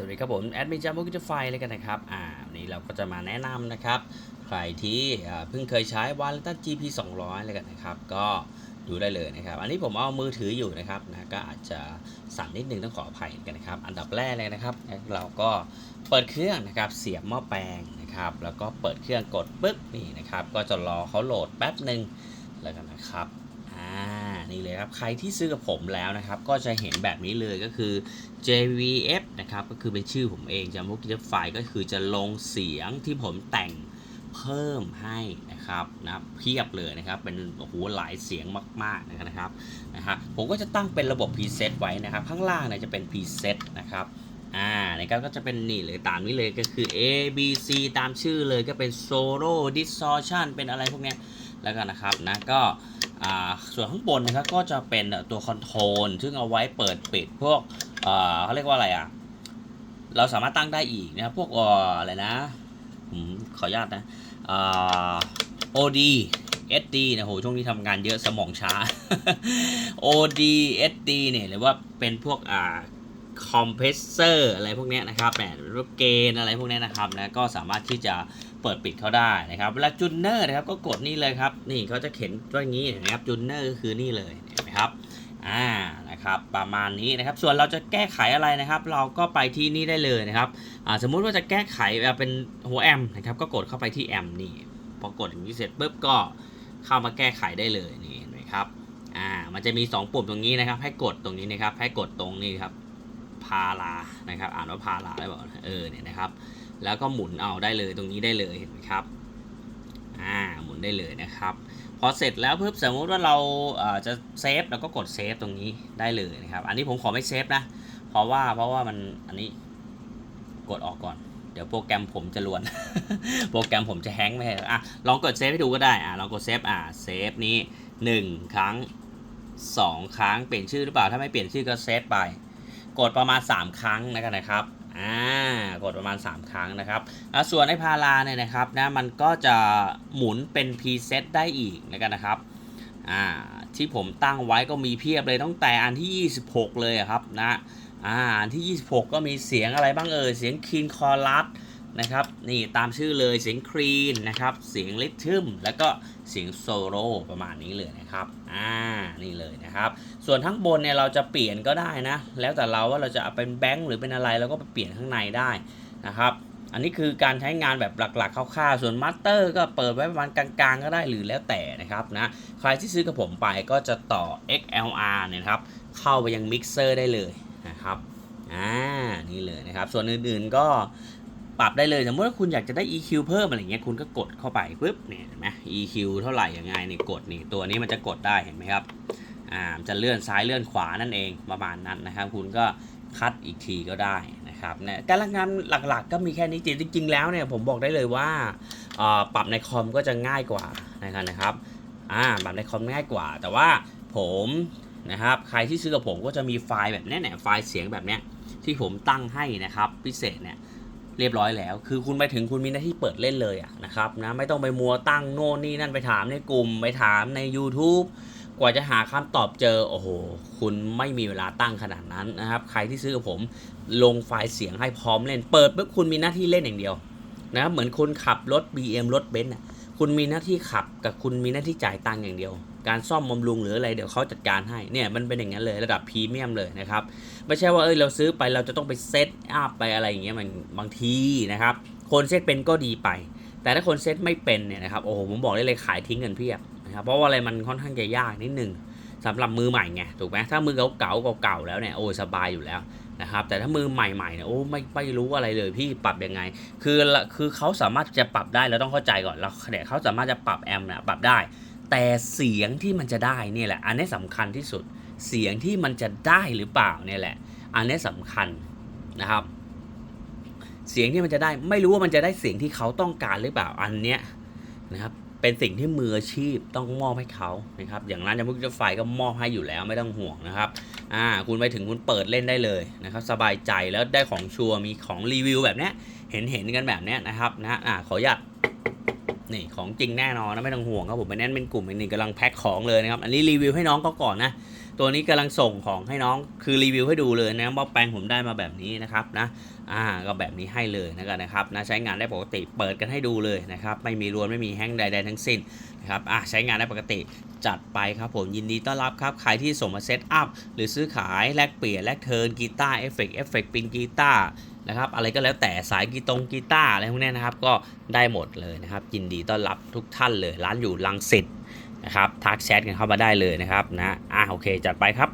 สวัสดีครับผมแอดมินจามุกิจไฟเลยกันนะครับ อ่าวันนี้เราก็จะมาแนะนำนะครับ ใครที่เพิ่งเคยใช้วาเลนตัน GP 200เลยกันนะครับ ก็ดูได้เลยนะครับ อันนี้ผมเอามือถืออยู่นะครับนะก็อาจจะสั่นนิดนึงต้องขออภัยกันนะครับ อันดับแรกเลยนะครับ เราก็เปิดเครื่องนะครับเสียบหม้อแปลงนะครับ แล้วก็เปิดเครื่องกดปึ๊บนี่นะครับ ก็จะรอเขาโหลดแป๊บหนึ่งแล้วกันนะครับ นี่เลยครับ ใครที่ซื้อกับผมแล้วนะครับ ก็จะเห็นแบบนี้เลยก็คือ JVF นะครับ ก็คือเป็นชื่อผมเองจำพวกกิจไฟล์ก็คือจะลงเสียงที่ผมแต่งเพิ่มให้นะครับนะเพียบเลยนะครับ เป็นโอ้โหหลายเสียงมากๆนะครับนะฮะผมก็จะตั้งเป็นระบบ preset ไว้นะครับ ข้างล่างเนี่ยจะเป็น preset นะครับอ่านะครับก็จะเป็นนี่เลยตามนี้เลยก็คือ A B C ตามชื่อเลยก็เป็น solo distortion เป็นอะไรพวกนี้แล้วกันนะครับนะก็ ส่วนข้างบนนะครับก็จะเป็นตัวคอนโทรลซึ่งเอาไว้เปิดปิดพวกเขาเรียกว่าอะไรอะเราสามารถตั้งได้อีกนะครับพวกออะไรนะผมขออนุญาตนะเอ่อ OD SD นะโหช่วงนี้ทำงานเยอะสมองช้า OD SD เนี่ยหรือว่าเป็นพวกอ่าคอมเพรสเซอร์อะไรพวกนี้นะครับแหมหรือว่าเกณฑ์อะไรพวกนี้นะครับนะก็สามารถที่จะ เปิดปิดเขาได้นะครับ เวลาจูนเนอร์นะครับก็กดนี่เลยครับ นี่เขาจะเขียนว่าอย่างนี้นะครับจูนเนอร์ก็คือนี่เลยเห็นไหมครับอ่านะครับประมาณนี้นะครับ ส่วนเราจะแก้ไขอะไรนะครับ เราก็ไปที่นี่ได้เลยนะครับอ่าสมมุติว่าจะแก้ไขแบบเป็นหัวแอมนะครับ ก็กดเข้าไปที่แอมนี่พอกดอย่างนี้เสร็จปุ๊บก็เข้ามาแก้ไขได้เลยนี่เห็นไหมครับอ่ามันจะมี 2 ปุ่มตรงนี้นะครับ ให้กดตรงนี้นะครับ ให้กดตรงนี้ครับพารานะครับ อ่านว่าพาราได้บอกเออเนี่ยนะครับ แล้วก็หมุนเอาได้เลยตรงนี้ได้เลยเห็นไหมครับอ่าหมุนได้เลยนะครับ พอเสร็จแล้วเพิ่มสมมติว่าเราเอ่อจะเซฟเราก็กดเซฟตรงนี้ได้เลยนะครับ อันนี้ผมขอไม่เซฟนะ เพราะว่าเพราะว่ามันอันนี้กดออกก่อน เดี๋ยวโปรแกรมผมจะลวน โปรแกรมผมจะแฮงก์ไม่ให้อะลองกดเซฟให้ดูก็ได้อะลองกดเซฟอะเซฟนี้ 1 ครั้ง 2 ครั้งเปลี่ยนชื่อหรือเปล่าถ้าไม่เปลี่ยนชื่อก็เซฟไป กดประมาณ 3 ครั้งนะครับ อ่ากดประมาณ 3 ครั้งนะครับแล้วส่วนไอ้พาราเนี่ยนะครับนะมันก็จะหมุนเป็นพรีเซตได้อีกนะครับนะครับอ่าที่ผมตั้งไว้ก็มีเพียบเลยตั้งแต่อันที่ 26 เลยครับนะอ่าอันที่ 26 ก็มีเสียงอะไรบ้างเอ่ยเสียงคีนคอรัส นะครับ นี่ตามชื่อเลยเสียงครีนนะครับ เสียงลิทึมแล้วก็เสียงโซโล่ประมาณนี้เลยนะครับ อ่า นี่เลยนะครับ ส่วนทั้งบนเนี่ยเราจะเปลี่ยนก็ได้นะ แล้วแต่เราว่าเราจะเอาเป็นแบงค์หรือเป็นอะไรเราก็ไปเปลี่ยนข้างในได้นะครับ อันนี้คือการใช้งานแบบหลักๆคร่าวๆ ส่วนมาสเตอร์ก็เปิดไว้ประมาณกลางๆ ก็ได้หรือแล้วแต่นะครับนะ ใครที่ซื้อกับผมไปก็จะต่อ XLR เนี่ยครับ เข้าไปยังมิกเซอร์ได้เลยนะครับ อ่า นี่เลยนะครับ ส่วนอื่นๆก็ ปรับได้เลยสมมติว่าคุณอยากจะได้ EQ เพิ่มอะไรเงี้ยคุณก็กดเข้าไปปุ๊บเนี่ยเห็นไหม EQ เท่าไหร่ยังไงนี่กดนี่ตัวนี้มันจะกดได้เห็นไหมครับอ่าจะเลื่อนซ้ายเลื่อนขวานั่นเองประมาณนั้นนะครับ คุณก็คัดอีกทีก็ได้นะครับเนี่ยการงานหลักๆ ก็มีแค่นี้จริงๆแล้วเนี่ยผมบอกได้เลยว่าปรับในคอมก็จะง่ายกว่านะครับนะครับอ่าปรับในคอมง่ายกว่า แต่ว่าผมนะครับใครที่ซื้อกับผมก็จะมีไฟล์แบบนี้เนี่ยไฟล์เสียงแบบเนี้ยที่ผมตั้งให้นะครับพิเศษเนี่ย เรียบร้อยแล้ว คือคุณไปถึงคุณมีหน้าที่เปิดเล่นเลยอะนะครับนะไม่ต้องไปมัวตั้งโน่นนี่นั่นไปถามในกลุ่ม ไปถามใน YouTube กว่าจะหาคำตอบเจอ โอ้โห คุณไม่มีเวลาตั้งขนาดนั้นนะครับ ใครที่ซื้อกับผมลงไฟล์เสียงให้พร้อมเล่น เปิดปุ๊บคุณมีหน้าที่เล่นอย่างเดียวนะเหมือนคุณขับรถ BM รถเบนซ์คุณมีหน้าที่ขับกับคุณมีหน้าที่จ่ายตังค์อย่างเดียว การซ่อมบำรุงหรืออะไรเดี๋ยวเขาจัดการให้เนี่ยมันเป็นอย่างนั้นเลยระดับพรีเมียมเลยนะครับไม่ใช่ว่าเอ้ยเราซื้อไปเราจะต้องไปเซตอัพไปอะไรอย่างเงี้ยมันบางทีนะครับคนเซตเป็นก็ดีไป แต่ถ้าคนเซตไม่เป็นเนี่ยนะครับโอ้โหผมบอกได้เลยขายทิ้งกันเพียบนะครับเพราะว่าอะไรมันค่อนข้างจะยากนิดนึงสำหรับมือใหม่ไงถูกไหมถ้ามือเก่าๆเก่าแล้วเนี่ยโอ้สบายอยู่แล้วนะครับแต่ถ้ามือใหม่ๆเนี่ยโอ้ไม่ไม่รู้อะไรเลยพี่ปรับยังไง คือละคือเขาสามารถจะปรับได้เราต้องเข้าใจก่อนแล้วเนี่ยเขาสามารถจะปรับแอมเนี่ยปรับได้ แต่เสียงที่มันจะได้เนี่ยแหละ อันนี้สำคัญที่สุด เสียงที่มันจะได้หรือเปล่าเนี่ยแหละ อันนี้สำคัญนะครับ เสียงที่มันจะได้ไม่รู้ว่ามันจะได้เสียงที่เขาต้องการหรือเปล่าอันเนี้ยนะครับเป็นสิ่งที่มืออาชีพต้องมอบให้เขานะครับ อย่างร้านยามุกจะไฟก็มอบให้อยู่แล้วไม่ต้องห่วงนะครับอ่าคุณไปถึงคุณเปิดเล่นได้เลยนะครับ สบายใจแล้วได้ของชัวร์มีของรีวิวแบบเนี้ยเห็นเห็นกันแบบเนี้ยนะครับนะอ่าขออนุญาต นี่ของจริงแน่นอนนะไม่ต้องห่วงครับผมไปแน่นเป็นกลุ่มอีกหนึ่งกำลังแพ็คของเลยนะครับ อันนี้รีวิวให้น้องก็ก่อนนะ ตัวนี้กำลังส่งของให้น้องคือรีวิวให้ดูเลยนะว่าแปลงผมได้มาแบบนี้นะครับนะอ่าก็แบบนี้ให้เลยนะครับนะครับนะใช้งานได้ปกติเปิดกันให้ดูเลยนะครับไม่มีรวนไม่มีแห้งใดๆทั้งสิ้นนะครับอ่าใช้งานได้ปกติจัดไปครับผมยินดีต้อนรับครับใครที่ส่งมาเซตอัพหรือซื้อขายแลกเปลี่ยนแลกเทิร์นกีตาร์เอฟเฟกต์เอฟเฟกต์ปินกีตาร์ นะครับอะไรก็แล้วแต่สายกีตงกีตาร์อะไรพวกนี้นะครับ ก็ได้หมดเลยนะครับ ยินดีต้อนรับทุกท่านเลย ร้านอยู่ลังสิตนะครับทักแชทกันเข้ามาได้เลยนะครับนะอะโอเคจัดไปครับ